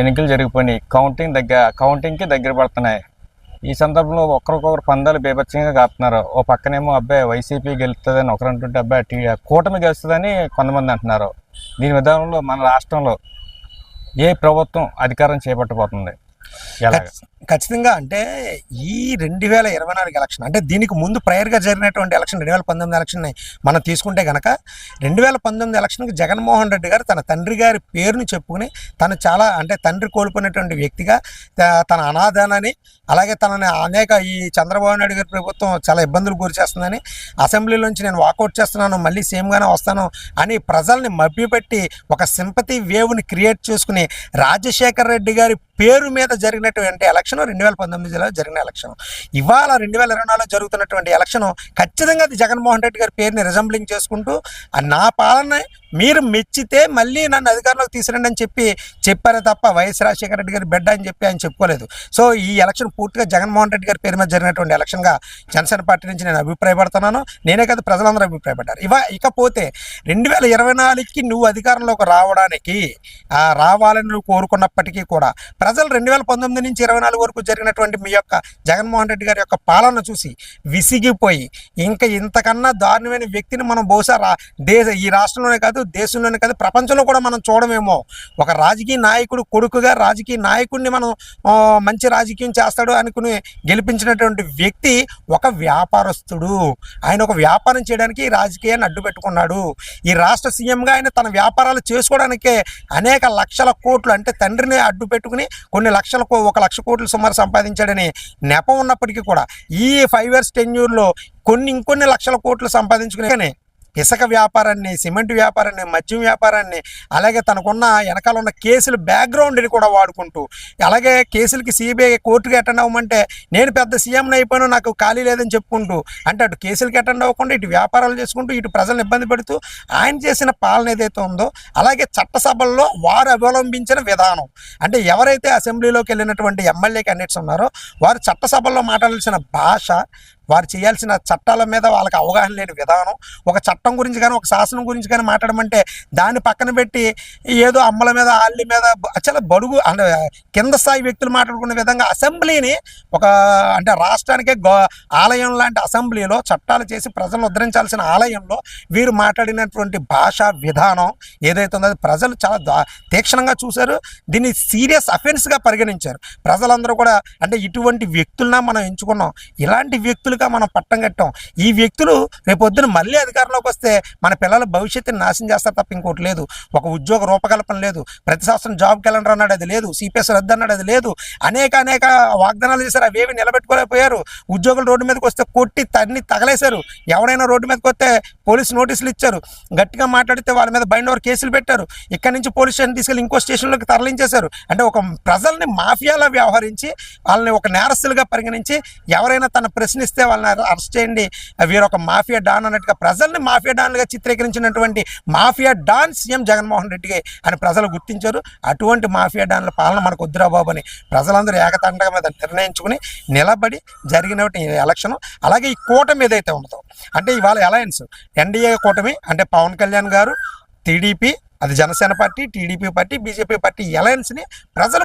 ఎన్నికలు జరిగిపోయినాయి. కౌంటింగ్ దగ్గర కౌంటింగ్కి దగ్గర పడుతున్నాయి. ఈ సందర్భంలో ఒకరికొకరు పందాలు బీభత్సంగా కాపుతున్నారు. ఓ పక్కనేమో అబ్బాయి వైసీపీ గెలుస్తుందని ఒకరంటుంటే అబ్బాయి టీ కూటమి గెలుస్తుందని కొంతమంది అంటున్నారు. దీని విధానంలో మన రాష్ట్రంలో ఏ ప్రభుత్వం అధికారం చేపట్టబోతుంది? ఖచ్చితంగా అంటే ఈ రెండు వేల ఇరవై నాలుగు ఎలక్షన్ అంటే దీనికి ముందు ప్రయర్గా జరిగినటువంటి ఎలక్షన్ రెండు వేల పంతొమ్మిది ఎలక్షన్ మనం తీసుకుంటే గనక రెండు వేల పంతొమ్మిది ఎలక్షన్కి జగన్మోహన్ రెడ్డి గారు తన తండ్రి గారి పేరుని చెప్పుకుని తను చాలా అంటే తండ్రి కోల్పోయినటువంటి వ్యక్తిగా తన అనాథానని అలాగే తనని అనేక ఈ చంద్రబాబు నాయుడు గారి ప్రభుత్వం చాలా ఇబ్బందులు గురి చేస్తుందని అసెంబ్లీలోంచి నేను వాకౌట్ చేస్తున్నాను మళ్ళీ సేమ్గానే వస్తాను అని ప్రజల్ని మభ్యపెట్టి ఒక సింపతి వేవ్ని క్రియేట్ చేసుకుని రాజశేఖర్ రెడ్డి గారి పేరు మీద జరిగినటువంటి ఎలక్షన్ రెండు వేల పంతొమ్మిదిలో జరిగిన ఎలక్షన్ ఇవాళ రెండు వేల ఇరవై నాలుగులో జరుగుతున్నటువంటి ఎలక్షన్ ఖచ్చితంగా అది జగన్మోహన్ రెడ్డి గారి పేరుని రిజంబ్లింగ్ చేసుకుంటూ నా పాలన మీరు మెచ్చితే మళ్ళీ నన్ను అధికారంలోకి తీసుకురండి అని చెప్పి చెప్పారే తప్ప వైఎస్ రాజశేఖర రెడ్డి గారి బిడ్డ అని చెప్పి ఆయన చెప్పుకోలేదు. సో ఈ ఎలక్షన్ పూర్తిగా జగన్మోహన్ రెడ్డి గారి పేరు మీద జరిగినటువంటి ఎలక్షన్గా జనసేన పార్టీ నుంచి నేను అభిప్రాయపడుతున్నాను. నేనే కాదు ప్రజలందరూ అభిప్రాయపడ్డారు. ఇవ ఇకపోతే రెండు వేల ఇరవై నాలుగుకి నువ్వు అధికారంలోకి రావడానికి ఆ, రావాలని నువ్వు కోరుకున్నప్పటికీ కూడా ప్రజలు రెండు వేల పంతొమ్మిది నుంచి ఇరవై నాలుగు వరకు జరిగినటువంటి మీ యొక్క జగన్మోహన్ రెడ్డి గారి యొక్క పాలన చూసి విసిగిపోయి ఇంకా ఇంతకన్నా దారుణమైన వ్యక్తిని మనం బహుశా దేశ ఈ రాష్ట్రంలోనే కాదు దేశంలోనే కాదు ప్రపంచంలో కూడా మనం చూడమేమో. ఒక రాజకీయ నాయకుడు కొడుకుగా రాజకీయ నాయకుడిని మనం మంచి రాజకీయం చేస్తాడు అనుకుని గెలిపించినటువంటి వ్యక్తి ఒక వ్యాపారస్తుడు. ఆయన ఒక వ్యాపారం చేయడానికి రాజకీయాన్ని అడ్డు పెట్టుకున్నాడు. ఈ రాష్ట్ర సీఎంగా ఆయన తన వ్యాపారాలు చేసుకోవడానికే అనేక లక్షల కోట్లు అంటే తండ్రిని అడ్డు పెట్టుకుని కొన్ని లక్షల కో- ఒక లక్ష కోట్లు సుమారు సంపాదించాడని నెపం ఉన్నప్పటికీ కూడా ఈ ఫైవ్ ఇయర్స్ టెన్యూర్లో కొన్ని ఇంకొన్ని లక్షల కోట్లు సంపాదించుకునే ఇసుక వ్యాపారాన్ని సిమెంట్ వ్యాపారాన్ని మద్యం వ్యాపారాన్ని అలాగే తనకున్న వెనకాల ఉన్న కేసులు బ్యాక్గ్రౌండ్ని కూడా వాడుకుంటూ అలాగే కేసులకి సిబిఐ కోర్టుకి అటెండ్ అవ్వమంటే నేను పెద్ద సీఎంని అయిపోయాను నాకు ఖాళీ లేదని చెప్పుకుంటూ అంటే అటు కేసులకి అటెండ్ అవ్వకుండా ఇటు వ్యాపారాలు చేసుకుంటూ ఇటు ప్రజలను ఇబ్బంది పెడుతూ ఆయన చేసిన పాలన ఏదైతే ఉందో అలాగే చట్టసభల్లో వారు అవలంబించిన విధానం. అంటే ఎవరైతే అసెంబ్లీలోకి వెళ్ళినటువంటి ఎమ్మెల్యే క్యాండిడేట్స్ ఉన్నారో వారు చట్టసభల్లో మాట్లాడాల్సిన భాష వారు చేయాల్సిన చట్టాల మీద వాళ్ళకి అవగాహన లేని విధానం ఒక చట్టం గురించి కానీ ఒక శాసనం గురించి కానీ మాట్లాడమంటే దాన్ని పక్కన పెట్టి ఏదో అమ్మల మీద ఆళ్ళ మీద చాలా బడుగు అంటే కింద స్థాయి వ్యక్తులు మాట్లాడుకునే విధంగా అసెంబ్లీని ఒక అంటే రాష్ట్రానికే గో ఆలయం లాంటి అసెంబ్లీలో చట్టాలు చేసి ప్రజలను ఉద్ధరించాల్సిన ఆలయంలో వీరు మాట్లాడినటువంటి భాష విధానం ఏదైతే ఉందో అది ప్రజలు చాలా దా- తీక్షణంగా చూశారు. దీన్ని సీరియస్ అఫెన్స్గా పరిగణించారు. ప్రజలందరూ కూడా అంటే ఇటువంటి వ్యక్తులన మనం ఎంచుకున్నాం. ఇలాంటి వ్యక్తులు వ్యక్తులుగా మనం పట్టం కట్టాం. ఈ వ్యక్తులు రేపొద్దున మళ్ళీ అధికారంలోకి వస్తే మన పిల్లల భవిష్యత్తుని నాశనం చేస్తారు తప్ప ఇంకోటి లేదు. ఒక ఉద్యోగ రూపకల్పన లేదు. ప్రతి సంవత్సరం జాబ్ క్యాలెండర్ అన్నాడు అది లేదు. సిపిఎస్ రద్దు అన్నాడు అది లేదు. అనేక అనేక వాగ్దానాలు చేశారు అవేవి నిలబెట్టుకోలేకపోయారు. ఉద్యోగులు రోడ్డు మీదకి వస్తే కొట్టి తన్ని తగలేశారు. ఎవరైనా రోడ్డు మీదకి వస్తే పోలీసు నోటీసులు ఇచ్చారు. గట్టిగా మాట్లాడితే వాళ్ళ మీద బైండ్ ఓవర్ కేసులు పెట్టారు. ఇక్కడ నుంచి పోలీస్ స్టేషన్ తీసుకెళ్ళి ఇంకో స్టేషన్లోకి తరలించేశారు. అంటే ఒక ప్రజల్ని మాఫియాలా వ్యవహరించి వాళ్ళని ఒక నేరస్తులుగా పరిగణించి ఎవరైనా తన ప్రశ్నిస్తే వాళ్ళని అరెస్ట్ చేయండి వీరు ఒక మాఫియా డాన్ అన్నట్టుగా ప్రజల్ని మాఫియా డాన్లుగా చిత్రీకరించినటువంటి మాఫియా డాన్ సీఎం జగన్మోహన్ రెడ్డికి అని ప్రజలు గుర్తించారు. అటువంటి మాఫియా డాన్ల పాలన మనకు వద్దురా బాబు అని ప్రజలందరూ ఏకతండగా మీద నిర్ణయించుకుని నిలబడి జరిగినటువంటి ఎలక్షన్. అలాగే ఈ కూటమి ఏదైతే ఉందో అంటే ఇవాళ అలయన్స్ ఎన్డీఏ కూటమి అంటే పవన్ కళ్యాణ్ గారు టీడీపీ అది Janasena party TDP party BJP party అలయన్స్ని ప్రజలు